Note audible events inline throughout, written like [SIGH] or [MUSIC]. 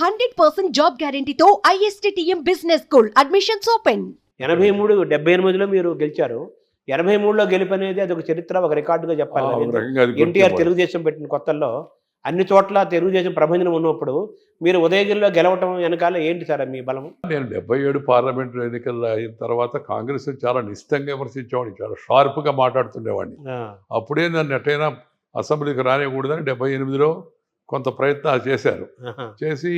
Hundred percent job గ్యారంటీతో ISTTM business school admissions open. ఎనభై మూడు డెబ్బై ఎనిమిదిలో మీరు గెలిచారు. ఎనభై మూడులో గెలుపు అనేది అది ఒక చరిత్ర ఒక రికార్డుగా చెప్పాలి ఎన్టీఆర్. తెలుగుదేశం పెట్టిన కొత్తల్లో అన్ని చోట్ల తెలుగుదేశం ప్రభంజనం ఉన్నప్పుడు మీరు ఉదయగిరిలో గెలవటం వెనకాల ఏంటి సార్ మీ బలం? నేను డెబ్బై ఏడు పార్లమెంట్ ఎన్నికలు అయిన తర్వాత కాంగ్రెస్ చాలా నిశ్చితంగా విమర్శించేవాడిని చాలా షార్ప్గా మాట్లాడుతుండేవాడిని. అప్పుడే నన్ను ఎట్టయినా అసెంబ్లీకి రానియకూడదని డెబ్బై ఎనిమిదిలో కొంత ప్రయత్నాలు చేశారు. చేసి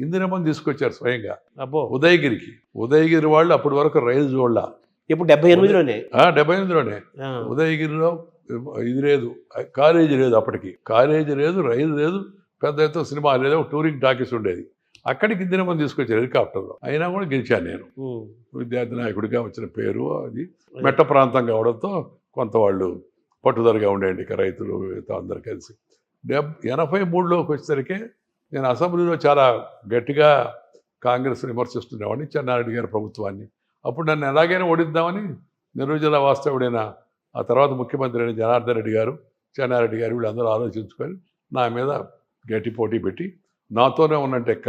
ఇందిరమ్మని తీసుకొచ్చారు స్వయంగా. అబ్బో. ఉదయగిరికి. ఉదయగిరి వాళ్ళు అప్పటి వరకు రైలు చూడాల. ఇప్పుడు డెబ్బై ఎనిమిదిలోనే? డెబ్బై ఎనిమిదిలోనే. ఉదయగిరిలో ఇది లేదు. కాలేజీ లేదు అప్పటికి. కాలేజీ లేదు రైలు లేదు పెద్ద ఎత్తున సినిమా లేదు టూరింగ్ టాకీస్ ఉండేది. అక్కడికి ఇందిరమ్మని తీసుకొచ్చారు హెలికాప్టర్లో. అయినా కూడా గెలిచాను నేను. విద్యార్థి నాయకుడిగా వచ్చిన పేరు అది. మెట్ట ప్రాంతం కావడంతో కొంత వాళ్ళు పట్టుదలగా ఉండేయండి ఇక రైతులు అందరు కలిసి. డెబ్ ఎనభై మూడులోకి వచ్చేసరికి నేను అసెంబ్లీలో చాలా గట్టిగా కాంగ్రెస్ విమర్శిస్తుండేవాడిని చెన్నారెడ్డి గారి ప్రభుత్వాన్ని. అప్పుడు నన్ను ఎలాగైనా ఓడిద్దామని నిర్వజన వాస్తవుడైన ఆ తర్వాత ముఖ్యమంత్రి అయిన జనార్దన్ రెడ్డి గారు చెన్నారెడ్డి గారు వీళ్ళందరూ ఆలోచించుకొని నా మీద గట్టి పోటీ పెట్టి నాతోనే ఉన్నట్టు ఎక్క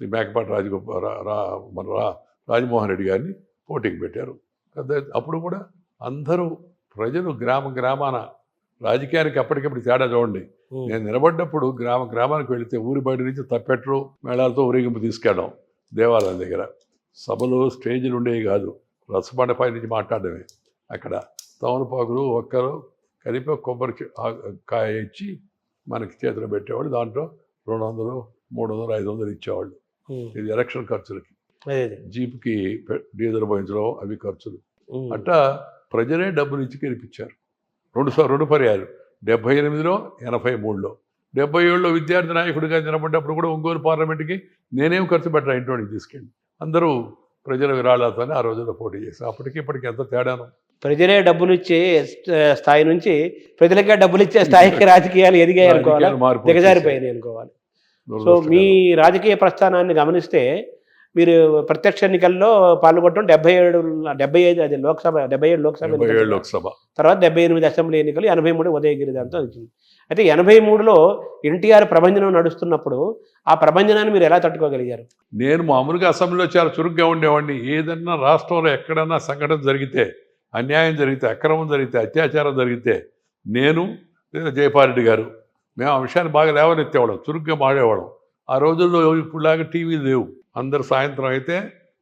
శ్రీ మేకపాటి రాజగోపాల్ రా మన రా రాజమోహన్ రెడ్డి గారిని పోటీకి పెట్టారు. పెద్ద అప్పుడు కూడా అందరూ ప్రజలు గ్రామ గ్రామాన రాజకీయానికి అప్పటికప్పుడు తేడా చూడండి. నేను నిలబడ్డప్పుడు గ్రామ గ్రామానికి వెళితే ఊరి బయట నుంచి తప్పెట్లు మేళాలతో ఊరేగింపు తీసుకెళ్ళడం దేవాలయం దగ్గర. సభలు స్టేజీలు ఉండేవి కాదు. రసబండ పై నుంచి మాట్లాడడమే. అక్కడ తమలపాకులు ఒక్కరు కలిపి కొబ్బరి కాయ ఇచ్చి మనకి చేతిలో పెట్టేవాళ్ళు. దాంట్లో రెండు వందలు మూడు వందలు ఐదు వందలు ఇచ్చేవాళ్ళు. ఇది ఎలక్షన్ ఖర్చులకి. జీప్కి డీజిల్ పోయించడం అవి ఖర్చులు. అట్టా ప్రజలే డబ్బులు ఇచ్చి గెలిపించారు. రెండు రెండు పర్యాలు. డెబ్బై ఎనిమిదిలో ఎనభై మూడులో. డెబ్బై ఏడులో విద్యార్థి నాయకుడిగా నిలబడ్డప్పుడు కూడా ఒంగోలు పార్లమెంట్కి నేనేం ఖర్చు పెట్టరా ఇంట్లోకి తీసుకెళ్ళి. అందరూ ప్రజల విరాళాతోనే ఆ రోజుల్లో పోటీ చేశారు. అప్పటికి ఇప్పటికి ఎంత తేడాను. ప్రజలే డబ్బులు ఇచ్చే స్థ- స్థాయి నుంచి ప్రజలకే డబ్బులు ఇచ్చే స్థాయికి రాజకీయాలు ఎదిగాయి అనుకోవాలి దిగజారిపోయినాయి అనుకోవాలి. సో. మీ రాజకీయ ప్రస్థానాన్ని గమనిస్తే మీరు ప్రత్యక్ష ఎన్నికల్లో పాల్గొనడం డెబ్బై ఏడు డెబ్బై ఐదు అది లోక్సభ డెబ్బై ఏడు లోక్సభ లోక్సభ. తర్వాత డెబ్బై ఎనిమిది అసెంబ్లీ ఎన్నికలు ఎనభై మూడు ఉదయగిరి దాంతో వచ్చింది. అయితే ఎనభై మూడులో ఎన్టీఆర్ ప్రభంజనం నడుస్తున్నప్పుడు ఆ ప్రభంజనాన్ని మీరు ఎలా తట్టుకోగలిగారు? నేను మామూలుగా అసెంబ్లీలో చాలా చురుగ్గా ఉండేవాడిని. ఏదన్నా రాష్ట్రంలో ఎక్కడన్నా సంఘటన జరిగితే అన్యాయం జరిగితే అక్రమం జరిగితే అత్యాచారం జరిగితే నేను లేదా జయపారెడ్డి గారు మేము ఆ విషయాన్ని బాగా లేవనెత్తేవాళ్ళం చురుగ్గా మాడేవాళ్ళం ఆ రోజుల్లో ఇప్పుడులాగా టీవీలు లేవు. అందరు సాయంత్రం అయితే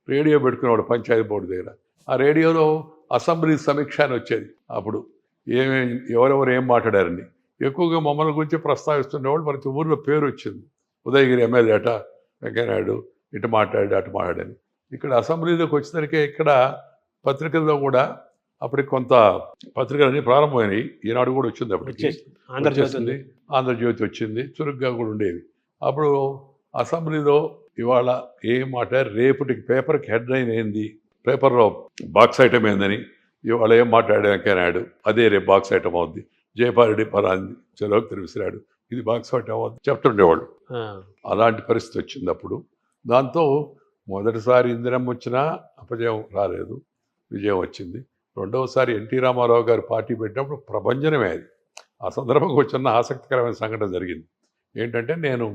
రేడియో పెట్టుకునేవాడు పంచాయతీ బోర్డు దగ్గర. ఆ రేడియోలో అసెంబ్లీ సమీక్ష అని వచ్చేది అప్పుడు. ఏమేమి ఎవరెవరు ఏం మాట్లాడారని. ఎక్కువగా మమ్మల్ని గురించి ప్రస్తావిస్తుండేవాళ్ళు ప్రతి ఊరిలో పేరు వచ్చింది. ఉదయగిరి ఎమ్మెల్యే అట వెంకయ్యనాయుడు ఇటు మాట్లాడాడు అటు మాట్లాడని ఇక్కడ అసెంబ్లీలోకి వచ్చేసరికి ఇక్కడ పత్రికల్లో కూడా అప్పటికి కొంత పత్రికలన్నీ ప్రారంభమైనాయి. ఈనాడు కూడా వచ్చింది అప్పటికి. ఆంధ్రజ్యోతి ఆంధ్రజ్యోతి వచ్చింది. చురుగ్గా కూడా ఉండేది అప్పుడు అసెంబ్లీలో ఇవాళ ఏం మాట రేపటికి పేపర్కి హెడ్ లైన్ ఏంది పేపర్లో బాక్స్ ఐటమ్ ఏందని ఇవాళ ఏం మాట్లాడే వెంకయ్యనాయుడు? అదే రేపు బాక్స్ ఐటమ్ అవుద్ది. జయపారెడ్డి పరాంది చెలోకి తెలిసిరాడు ఇది బాక్స్ ఐటమ్ అవుద్ది. చెప్తుండేవాళ్ళు. అలాంటి పరిస్థితి వచ్చింది అప్పుడు. దాంతో మొదటిసారి ఇందిరమ్మ వచ్చినా అపజయం రాలేదు. విజయం వచ్చింది. రెండవసారి ఎన్టీ రామారావు గారు పార్టీ పెట్టినప్పుడు ప్రభంజనమే అది. ఆ సందర్భంగా వచ్చిన ఆసక్తికరమైన సంఘటన జరిగింది. ఏంటంటే నేను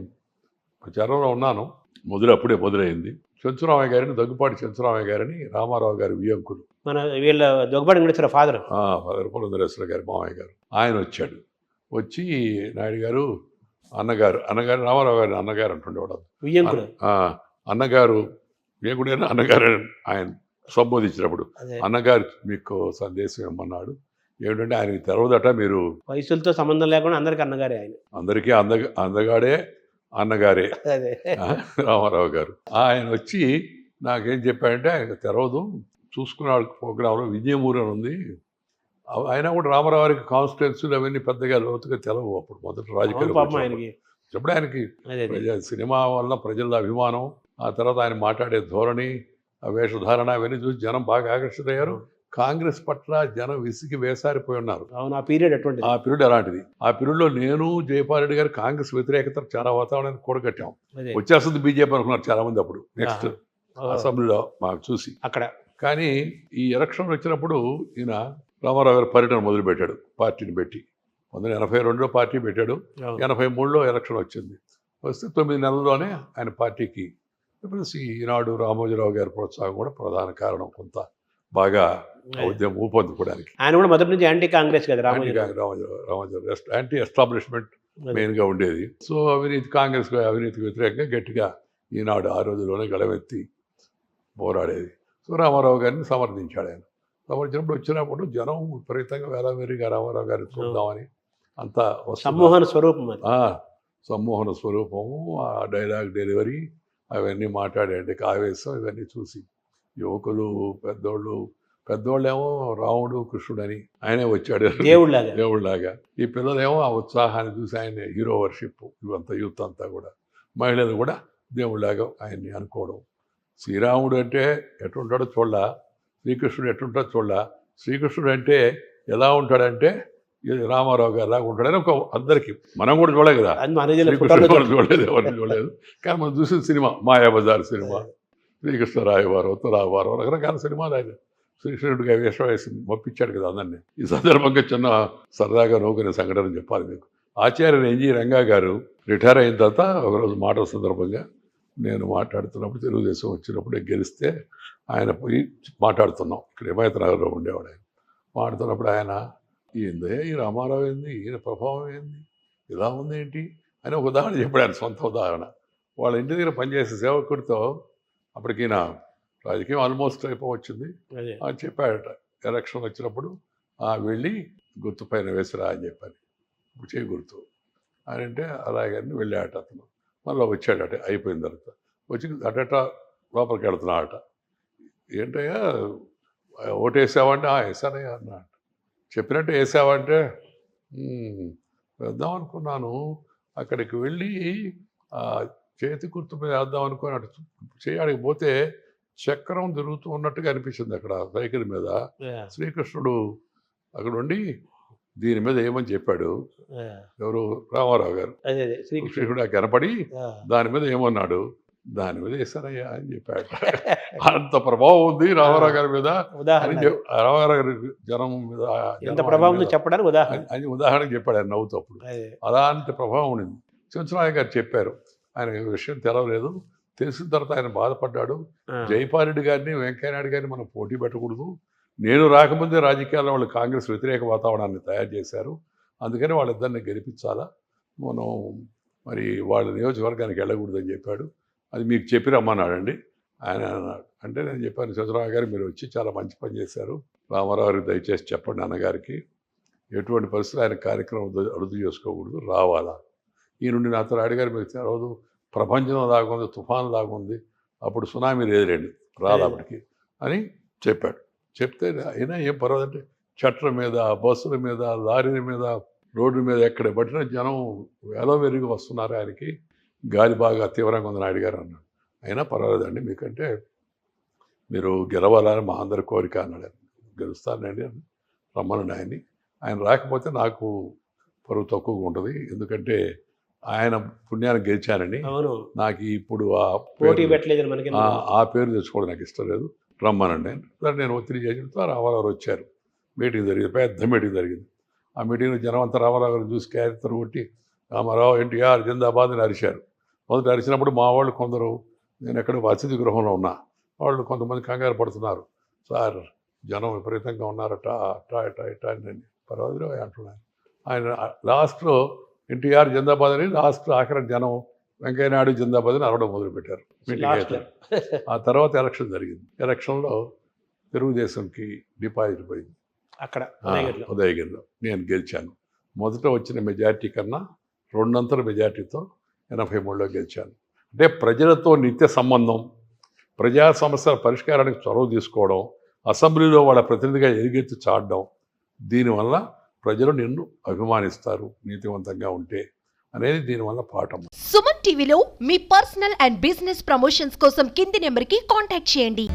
ప్రచారంలో ఉన్నాను. మొదలు అప్పుడే మొదలైంది. చెంచురామయ్య గారిని దగ్గుపాటి చెంచురామయ్య గారిని రామారావు గారి వియంకులు. మన వీళ్ళ దొగబడి వెంకటేశ్వర ఫాదర్. పురంధరేశ్వర గారి మామయ్య గారు. ఆయన వచ్చాడు. వచ్చి నాయుడు గారు అన్నగారు అన్నగారు రామారావు గారి అన్నగారు అంటుండేవాడు వియ్యంకుడు ఆ, అన్నగారు వేగుడైనా అన్నగారు అని ఆయన సంబోధించినప్పుడు అన్నగారు మీకు సందేశం ఇమ్మన్నాడు. ఏమిటంటే ఆయనకి తెలవదట మీరు. వయసులతో సంబంధం లేకుండా అందరికి అన్నగారే ఆయన. అందరికీ అంద అందగాడే అన్నగారే. రామారావు గారు. ఆయన వచ్చి నాకేం చెప్పాడంటే ఆయన తెలవదు. చూసుకున్నాడు ప్రోగ్రాంలో విజయమూరు అని ఉంది. ఆయన కూడా రామారావు గారికి కాన్స్టిట్యున్సీలు అవన్నీ పెద్దగా లోతుగా తెలవు అప్పుడు మొదటి రాజకీయాలు ఆయనకి. ఇప్పుడు ఆయనకి సినిమా వల్ల ప్రజల అభిమానం ఆ తర్వాత ఆయన మాట్లాడే ధోరణి ఆ వేషధారణ అవన్నీ చూసి జనం బాగా ఆకర్షితయ్యారు కాంగ్రెస్ పట్ల జనం విసిగి వేసారిపోయి ఉన్నారు. అవును ఆ పీరియడ్ అటువంటిది ఆ పీరియడ్ అలాంటిది ఆ పీరియడ్లో నేను జయపాల్ గారు కాంగ్రెస్ వ్యతిరేకత చాలా వాతావరణాన్ని కూడగట్టాం. వచ్చేస్తుంది బీజేపీ అనుకున్నారు చాలా మంది అప్పుడు నెక్స్ట్ అసెంబ్లీలో మాకు చూసి. అక్కడ. కానీ ఈ ఎలక్షన్ వచ్చినప్పుడు ఈయన రామారావు గారు పర్యటన మొదలుపెట్టాడు పార్టీని పెట్టి. పంతొమ్మిది ఎనభై రెండులో పార్టీ పెట్టాడు. ఎనభై మూడులో ఎలక్షన్ వచ్చింది. వస్తే తొమ్మిది నెలల్లోనే ఆయన పార్టీకి ప్లస్ ఈనాడు రామోజీరావు గారి ప్రోత్సాహం కూడా ప్రధాన కారణం. కొంత బాగా ఉద్యమం ఊపందుకోవడానికి. ఆయన కూడా మొదటి నుంచి యాంటీ కాంగ్రెస్ కదా రామోజీ రామోజీరావు యాంటీ ఎస్టాబ్లిష్మెంట్ మెయిన్గా ఉండేది. సో అవినీతి కాంగ్రెస్ అవినీతికి వ్యతిరేకంగా గట్టిగా ఈనాడు ఆ రోజుల్లోనే గడవెత్తి పోరాడేది. సో రామారావు గారిని సమర్థించాడు ఆయన. సమర్థించినప్పుడు వచ్చినప్పుడు జనం విపరీతంగా వేలావేరిగా రామారావు గారిని చూద్దామని అంతా. సమ్మోహన స్వరూపం సమ్మోహన స్వరూపము ఆ డైలాగ్ డెలివరీ అవన్నీ మాట్లాడే ఆవేశం ఇవన్నీ చూసి యువకులు పెద్దోళ్ళు పెద్దోళ్ళేమో రాముడు కృష్ణుడు అని ఆయనే వచ్చాడు. దేవుళ్ళలాగా. దేవుళ్ళలాగా. ఈ పిల్లలేమో ఆ ఉత్సాహాన్ని చూసి ఆయన హీరో వర్షిప్ ఇవంతా యూత్ అంతా కూడా. మహిళలు కూడా దేవుళ్ళలాగా ఆయన్ని అనుకోవడం. శ్రీరాముడు అంటే ఎటుంటాడో చూడ శ్రీకృష్ణుడు ఎటుంటాడో చూడ శ్రీకృష్ణుడు అంటే ఎలా ఉంటాడంటే రామారావు గారు లాగా ఉంటాడని ఒక అందరికీ. మనం కూడా చూడలేదు కదా. శ్రీకృష్ణుడు కూడా చూడలేదు ఎవరిని చూడలేదు. కానీ మనం చూసిన సినిమా మాయాబజార్ సినిమా శ్రీకృష్ణ రాయవారు ఉత్తరావారు రకరకాల సినిమాలు ఆయన. శ్రీకృష్ణుడిగా వేషం వేసి మొప్పించాడు కదా అందరినీ. ఈ సందర్భంగా చిన్న సరదాగా నవ్వుకునే సంఘటన చెప్పాలి మీకు. ఆచార్య ఎన్జి రంగా గారు రిటైర్ అయిన తర్వాత ఒకరోజు మాటల సందర్భంగా నేను మాట్లాడుతున్నప్పుడు తెలుగుదేశం వచ్చినప్పుడు గెలిస్తే ఆయన పోయి మాట్లాడుతున్నాం. ఇక్కడ హిమాయత్ నగర్లో ఉండేవాడు ఆయన. మాట్లాడుతున్నప్పుడు ఆయన ఏందే ఈ రామారావు ఏంది? ఈయన ప్రభావం ఏంది? ఇలా ఉంది ఏంటి? అని ఒక ఉదాహరణ చెప్పాడు ఆయన సొంత ఉదాహరణ. వాళ్ళ ఇంటి దగ్గర పనిచేసే సేవకుడితో అప్పటికి ఈయన రాజకీయం ఆల్మోస్ట్ అయిపోవచ్చింది అని చెప్పాడట. ఎలక్షన్ వచ్చినప్పుడు ఆ వెళ్ళి గుర్తు పైన వేసిరా అని చెప్పాను ఇప్పుడు చేయి గుర్తు. అని అంటే అలాగని వెళ్ళాట అతను. మళ్ళీ వచ్చాడట అయిపోయిన తర్వాత. వచ్చి అటట లోపలికి వెళ్తున్నాడట. ఏంటయ్యా ఓటేసావంటే "ఆ, వేసానయ్యా అన్నాడు చెప్పినట్టు వేసావంటే "ఉమ్, వేద్దాం అనుకున్నాను. అక్కడికి వెళ్ళి చేతి గుర్తు మీద వేద్దాం అనుకుని అటు చేయడానికి పోతే చక్రం తిరుగుతూ ఉన్నట్టుగా అనిపించింది అక్కడ సైకిల్ మీద. శ్రీకృష్ణుడు అక్కడ ఉండి దీని మీద ఏమని చెప్పాడు? ఎవరు? రామారావు గారు. శ్రీకృష్ణుడు. కనపడి. దాని మీద ఏమన్నాడు? దాని మీద వేసానయ్యా అని చెప్పాడు. అంత ప్రభావం ఉంది రామారావు గారి మీద. రామారావు గారి జనం మీద ఎంత ప్రభావం చెప్పడానికి ఉదాహరణ. అని- ఉదాహరణ చెప్పాడు ఆయన నవ్వుతూ అప్పుడు. అదే. అలాంటి ప్రభావం ఉండింది. చించరాయ గారు చెప్పారు. ఆయన విషయం తెలవలేదు. తెలిసిన తర్వాత ఆయన బాధపడ్డాడు. జైపారెడ్డి గారిని వెంకయ్యనాయుడు గారిని మనం పోటీ పెట్టకూడదు. నేను రాకముందే రాజకీయాల్లో వాళ్ళు కాంగ్రెస్ వ్యతిరేక వాతావరణాన్ని తయారు చేశారు. అందుకని వాళ్ళిద్దరిని గెలిపించాలా? మనం మరి వాళ్ళ నియోజకవర్గానికి వెళ్ళకూడదని చెప్పాడు. అది మీకు చెప్పి రమ్మన్నాడండి. ఆయన అన్నాడు. అంటే నేను చెప్పాను చంద్రరావు గారు మీరు వచ్చి చాలా మంచి పని చేశారు. రామారావు గారికి దయచేసి చెప్పండి అన్నగారికి. ఎటువంటి పరిస్థితులు ఆయన కార్యక్రమం ద- రద్దు చేసుకోకూడదు రావాలా? ఈ నుండి నాతో అడిగారు మీకు రోజు ప్రపంచం లాగుంది తుఫాను లాగుంది అప్పుడు సునామీ లేదులేండి రాదు అప్పటికి అని చెప్పాడు. చెప్తే అయినా ఏం పర్వాలంటే చట్ల మీద బస్సుల మీద లారీల మీద రోడ్డు మీద ఎక్కడ పట్టిన జనం వేలవేరిగా వస్తున్నారు ఆయనకి. గాలి బాగా తీవ్రంగా ఉందని అడిగారు అన్నాడు. అయినా పర్వాలేదండి మీకంటే మీరు గెలవాలని మా అందరి కోరిక అన్నాడు. ఆయన. గెలుస్తానండి అని రమ్మనండి ఆయన్ని. ఆయన రాకపోతే నాకు పరువు తక్కువగా ఉంటుంది ఎందుకంటే ఆయన పుణ్యాన్ని గెలిచానని నాకు ఇప్పుడు ఆ పోటీ పెట్టలేదు ఆ పేరు తెచ్చుకోవడం నాకు ఇష్టం లేదు. రమ్మనండి సరే నేను ఒత్తిడి చేసిన తర్వాత రామారావు వచ్చారు. మీటింగ్ జరిగింది. పెద్ద మీటింగ్ జరిగింది. ఆ మీటింగ్లో జనం అంతా రామారావు గారిని చూసి క్యారెక్టర్ కొట్టి రామారావు ఎన్టీఆర్ జిందాబాద్ అని అరిశారు మొదట అరిచినప్పుడు మా వాళ్ళు కొందరు నేను ఎక్కడ అతిథి గృహంలో ఉన్నా వాళ్ళు కొంతమంది కంగారు పడుతున్నారు. సార్ జనం విపరీతంగా ఉన్నారట అట్టా ఇట్టా ఇట్టా అని పర్వాలేదు అంటున్నాను. ఆయన లాస్ట్లో ఎన్టీఆర్ జిందాబాద్ అని లాస్ట్ ఆఖరి జనం వెంకయ్యనాయుడు జిందాబాద్ అని అరవడం మొదలుపెట్టారు మీటింగ్ [LAUGHS] ఆ తర్వాత ఎలక్షన్ జరిగింది. ఎలక్షన్లో తెలుగుదేశంకి డిపాజిట్ పోయింది. అక్కడ ఉదయగిరిలో. నేను గెలిచాను. మొదట వచ్చిన మెజారిటీ కన్నా రెండంతల మెజారిటీతో ఎనభై మూడులో గెలిచాను. అంటే ప్రజలతో నిత్య సంబంధం ప్రజా సమస్యల పరిష్కారానికి చొరవ తీసుకోవడం అసెంబ్లీలో వాళ్ళ ప్రతినిధిగా ఎలుగెత్తి చాడడం దీనివల్ల ప్రజలు నిన్ను అభిమానిస్తారు నీతివంతంగా ఉంటే అనేది దీనివల్ల పాఠం. సుమన్ టీవీలో మీ పర్సనల్ అండ్ బిజినెస్ ప్రమోషన్స్ కోసం కింది నెంబర్కి కాంటాక్ట్ చేయండి.